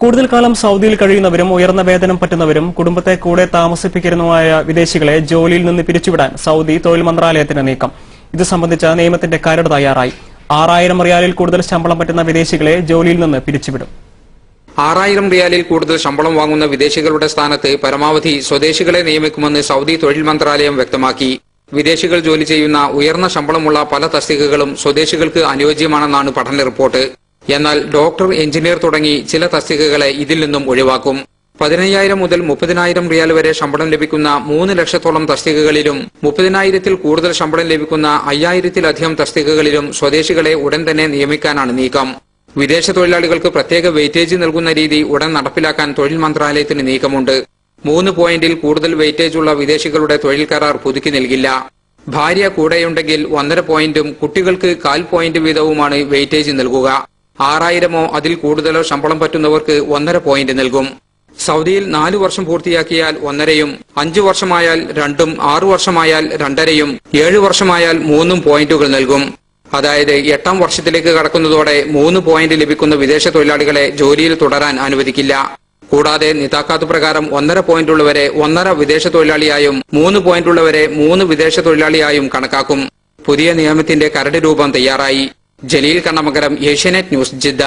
കൂടുതൽ കാലം സൗദിയിൽ കഴിയുന്നവരും ഉയർന്ന വേതനം പറ്റുന്നവരും കുടുംബത്തെ കൂടെ താമസിപ്പിക്കുന്നതുമായ വിദേശികളെ ജോലിയിൽ നിന്ന് പിരിച്ചുവിടാൻ സൗദി തൊഴിൽ മന്ത്രാലയത്തിന് നീക്കം. ഇത് സംബന്ധിച്ച നിയമത്തിന്റെ കരട് തയ്യാറായി. ആറായിരം റിയാലിൽ കൂടുതൽ ശമ്പളം പറ്റുന്ന വിദേശികളെ ജോലിയിൽ നിന്ന് പിരിച്ചുവിടും. ആറായിരം റിയാലിൽ കൂടുതൽ ശമ്പളം വാങ്ങുന്ന വിദേശികളുടെ സ്ഥാനത്ത് പരമാവധി സ്വദേശികളെ നിയമിക്കുമെന്ന് സൗദി തൊഴിൽ മന്ത്രാലയം വ്യക്തമാക്കി. വിദേശികൾ ജോലി ചെയ്യുന്ന ഉയർന്ന ശമ്പളമുള്ള പല തസ്തികകളും സ്വദേശികൾക്ക് അനുയോജ്യമാണെന്നാണ് പഠന റിപ്പോർട്ട്. എന്നാൽ ഡോക്ടർ എഞ്ചിനീയർ തുടങ്ങി ചില തസ്തികകളെ ഇതിൽ നിന്നും ഒഴിവാക്കും. പതിനയ്യായിരം മുതൽ മുപ്പതിനായിരം റിയാൽ വരെ ശമ്പളം ലഭിക്കുന്ന മൂന്ന് ലക്ഷത്തോളം തസ്തികകളിലും മുപ്പതിനായിരത്തിൽ കൂടുതൽ ശമ്പളം ലഭിക്കുന്ന അയ്യായിരത്തിലധികം തസ്തികകളിലും സ്വദേശികളെ ഉടൻ തന്നെ നിയമിക്കാനാണ് നീക്കം. വിദേശ തൊഴിലാളികൾക്ക് പ്രത്യേക വെയിറ്റേജ് നൽകുന്ന രീതി ഉടൻ നടപ്പിലാക്കാൻ തൊഴിൽ മന്ത്രാലയത്തിന് നീക്കമുണ്ട്. മൂന്ന് പോയിന്റിൽ കൂടുതൽ വെയിറ്റേജ് ഉള്ള വിദേശികളുടെ തൊഴിൽ കരാർ പുതുക്കി നൽകില്ല. ഭാര്യ കൂടെയുണ്ടെങ്കിൽ ഒന്നര പോയിന്റും കുട്ടികൾക്ക് കാൽ പോയിന്റ് വീതവുമാണ് വെയിറ്റേജ് നൽകുക. ആറായിരമോ അതിൽ കൂടുതലോ ശമ്പളം പറ്റുന്നവർക്ക് ഒന്നര പോയിന്റ് നൽകും. സൗദിയിൽ നാലു വർഷം പൂർത്തിയാക്കിയാൽ ഒന്നരയും അഞ്ചു വർഷമായാൽ രണ്ടും ആറു വർഷമായാൽ രണ്ടരയും ഏഴു വർഷമായാൽ മൂന്നും പോയിന്റുകൾ നൽകും. അതായത് എട്ടാം വർഷത്തിലേക്ക് കടക്കുന്നതോടെ മൂന്ന് പോയിന്റ് ലഭിക്കുന്ന വിദേശ തൊഴിലാളികളെ ജോലിയിൽ തുടരാൻ അനുവദിക്കില്ല. കൂടാതെ നിതാക്കാത്ത് പ്രകാരം ഒന്നര പോയിന്റ് ഉള്ളവരെ ഒന്നര വിദേശ തൊഴിലാളിയായും മൂന്ന് പോയിന്റ് ഉള്ളവരെ മൂന്ന് വിദേശ തൊഴിലാളിയായും കണക്കാക്കും. പുതിയ നിയമത്തിന്റെ കരട് രൂപം തയ്യാറായി. Jaleel Kannamakaram Asianet news Jeddah